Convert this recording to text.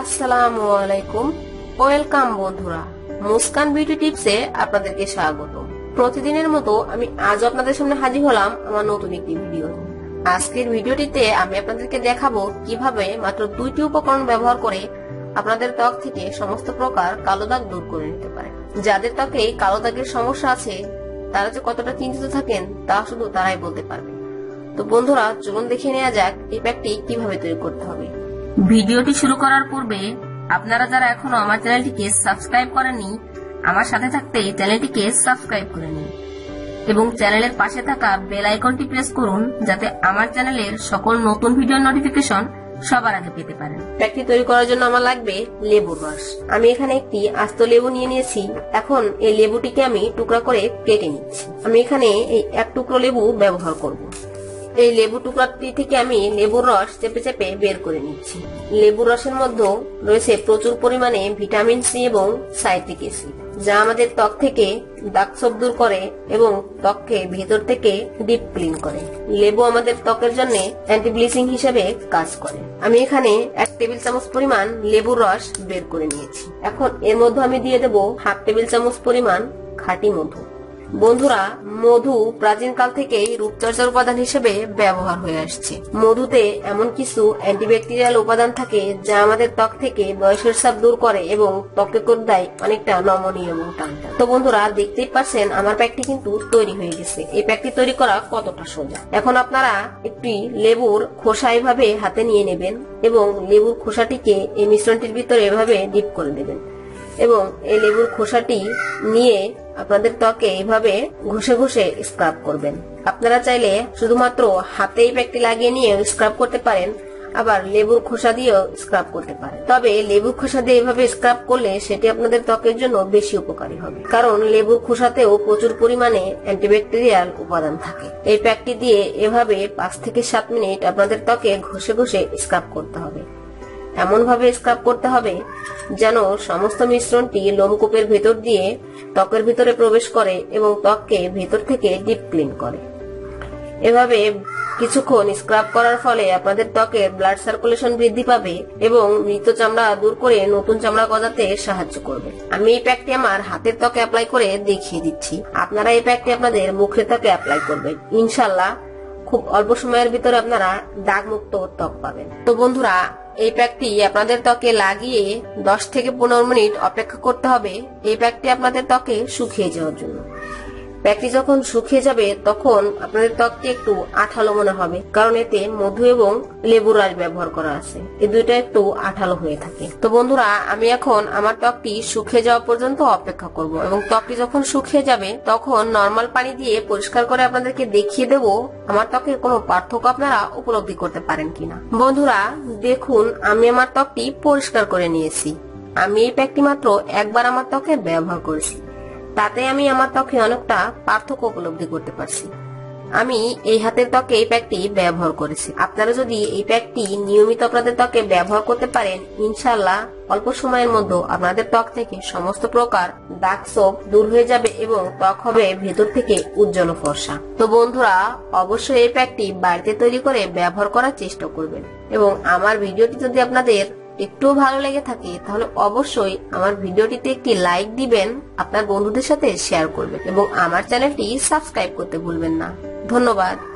আসসালামু আলাইকুম। ওয়েলকাম বন্ধুরা। মুস্কান বিউটি টিপসে আপনাদেরকে স্বাগত। প্রতিদিনের মতো আমি আজ আপনাদের সামনে হাজির হলাম আমার নতুন একটি ভিডিও আজকের ভিডিওটিতে আমি আপনাদেরকে দেখাবো কীভাবে মাত্র দুইটি উপকরণ ব্যবহার করে আপনাদের ত্বক থেকে সমস্ত প্রকার কালো দাগ দূর করে নিতে পারেন যাদের ত্বকে কালো দাগের সমস্যা আছে, তারা যে কতটা চিন্তিত থাকেন, তা শুধু তারাই বলতে পারবে। তো বন্ধুরা, চলুন দেখে নেওয়া যাক এই প্যাকটি কীভাবে তৈরি করতে হবে। ভিডিওটি শুরু করার পূর্বে আপনারা যারা এখনও আমার চ্যানেলটিকে সাবস্ক্রাইব করেননি, আমার সাথে থাকতে চ্যানেলটিকে সাবস্ক্রাইব করে নিন এবং চ্যানেলের পাশে থাকা বেল আইকনটি প্রেস করুন যাতে আমার চ্যানেলের সকল নতুন ভিডিওর নোটিফিকেশন সবার আগে পেতে পারেন। প্যাকটি তৈরি করার জন্য আমার লাগবে লেবুর রস। আমি এখানে একটি আস্ত লেবু নিয়ে নিয়েছি। এখন এই লেবুটিকে আমি টুকরা করে কেটে নিচ্ছি। আমি এখানে এই এক টুকরো লেবু ব্যবহার করব। এই লেবু টুকরাটি থেকে আমি লেবুর রস চেপে চেপে বের করে নিচ্ছি। লেবুর রসের মধ্যে রয়েছে প্রচুর পরিমাণে ভিটামিন সি এবং সাইট্রিক অ্যাসিড, যা আমাদের ত্বক থেকে দাগছোপ দূর করে এবং ত্বককে ভেতর থেকে ডিপ ক্লিন করে। লেবু আমাদের ত্বকের জন্য অ্যান্টি ব্লিচিং হিসেবে কাজ করে। আমি এখানে এক টেবিল চামচ পরিমাণ লেবুর রস বের করে নিয়েছি। এখন এর মধ্যে আমি দিয়ে দেব হাফ টেবিল চামচ পরিমাণ খাঁটি মধু। বন্ধুরা, মধু প্রাচীন কাল থেকেই রূপচর্চার উপাদান হিসেবে ব্যবহার হয়ে আসছে। মধুতে এমন কিছু অ্যান্টিব্যাকটেরিয়াল উপাদান থাকে যা আমাদের ত্বক থেকে বয়সের চাপ দূর করে এবং ত্বকে করে দেয় অনেকটা নমনীয় এবং টানটা তো বন্ধুরা, দেখতেই পাচ্ছেন, আমার প্যাকটি কিন্তু তৈরি হয়ে গেছে। এই প্যাকটি তৈরি করা কতটা সোজা? এখন আপনারা একটি লেবুর খোসা এভাবে হাতে নিয়ে নেবেন এবং লেবুর খোসাটিকে এই মিশ্রণটির ভিতরে এভাবে ডিপ করে দেবেন এবং এই লেবুর খোসাটি নিয়ে আপনাদের ত্বকে এইভাবে ঘষে ঘষে স্ক্রাব করবেন। আপনারা চাইলে শুধুমাত্র হাতেই প্যাকটি লাগিয়ে নিয়ে স্ক্রাব করতে পারেন, আবার লেবুর খোসা দিয়েও স্ক্রাব করতে পারেন। তবে লেবুর খোসা দিয়ে এভাবে স্ক্রাব করলে সেটি আপনাদের ত্বকের জন্য বেশি উপকারী হবে। কারণ লেবুর খোসাতেও প্রচুর পরিমাণে অ্যান্টিব্যাকটেরিয়াল উপাদান থাকে। এই প্যাকটি দিয়ে এভাবে পাঁচ থেকে সাত মিনিট আপনাদের ত্বকে ঘষে ঘষে স্ক্রাব করতে হবে। এমন ভাবে স্ক্রাব করতে হবে যেন সমস্ত মিশ্রণটি লোমকূপের ভেতর দিয়ে ত্বকের ভিতরে প্রবেশ করে এবং ত্বককে ভেতর থেকে ডিপ ক্লিন করে। এভাবে কিছুক্ষণ স্ক্রাব করার ফলে আপনাদের ত্বকের ব্লাড সার্কুলেশন বৃদ্ধি পাবে এবং মৃত চামড়া দূর করে নতুন চামড়া গজাতে সাহায্য করবে। আমি এই প্যাকটি আমার হাতের ত্বকে অ্যাপ্লাই করে দেখিয়ে দিচ্ছি। আপনারা এই প্যাকটি আপনাদের মুখের ত্বকে অ্যাপ্লাই করবেন। ইনশাল্লাহ খুব অল্প সময়ের ভিতরে আপনারা দাগ মুক্ত ত্বক পাবেন। তো বন্ধুরা, এই প্যাকটি আপনাদের ত্বকে লাগিয়ে 10 থেকে পনেরো মিনিট অপেক্ষা করতে হবে। এই প্যাকটি আপনাদের ত্বকে শুকিয়ে যাওয়ার জন্য। প্যাকটি যখন শুকিয়ে যাবে, তখন আপনাদের ত্বকটি একটু আঠালো মনে হবে। কারণ এতে মধু এবং লেবুর রস ব্যবহার করা আছে। এই দুইটা একটু আঠালো হয়ে থাকে। তো বন্ধুরা, আমি এখন আমার ত্বকটি শুকিয়ে যাওয়া পর্যন্ত অপেক্ষা করব এবং ত্বকটি যখন শুকিয়ে যাবে, তখন নর্মাল পানি দিয়ে পরিষ্কার করে আপনাদেরকে দেখিয়ে দেব আমার ত্বকের কোনো পার্থক্য আপনারা উপলব্ধি করতে পারেন কিনা। বন্ধুরা, দেখুন, আমি আমার ত্বকটি পরিষ্কার করে নিয়েছি। আমি এই প্যাকটি মাত্র একবার আমার ত্বকে ব্যবহার করেছি। তাতে আমি আমার ত্বকে অনেকটা পার্থক্য উপলব্ধি করতে পারছি। আমি এই হাতের ত্বকে এই প্যাকটি ব্যবহার করেছি। আপনারা যদি এই প্যাকটি নিয়মিত আপনাদের ত্বকে ব্যবহার করতে পারেন ইনশাল্লাহ অল্প সময়ের মধ্যে আপনাদের ত্বক থেকে সমস্ত প্রকার দাগ সোপ দূর হয়ে যাবে এবং ত্বক হবে ভেতর থেকে উজ্জ্বল ফর্সা। তো বন্ধুরা, অবশ্যই এই প্যাকটি বাড়িতে তৈরি করে ব্যবহার করার চেষ্টা করবেন। এবং আমার ভিডিওটি যদি আপনাদের একটু ভালো লেগে থাকে, তাহলে অবশ্যই আমার ভিডিওটিতে একটি লাইক দিবেন, আপনার বন্ধুদের সাথে শেয়ার করবেন এবং আমার চ্যানেলটি সাবস্ক্রাইব করতে ভুলবেন না। ধন্যবাদ।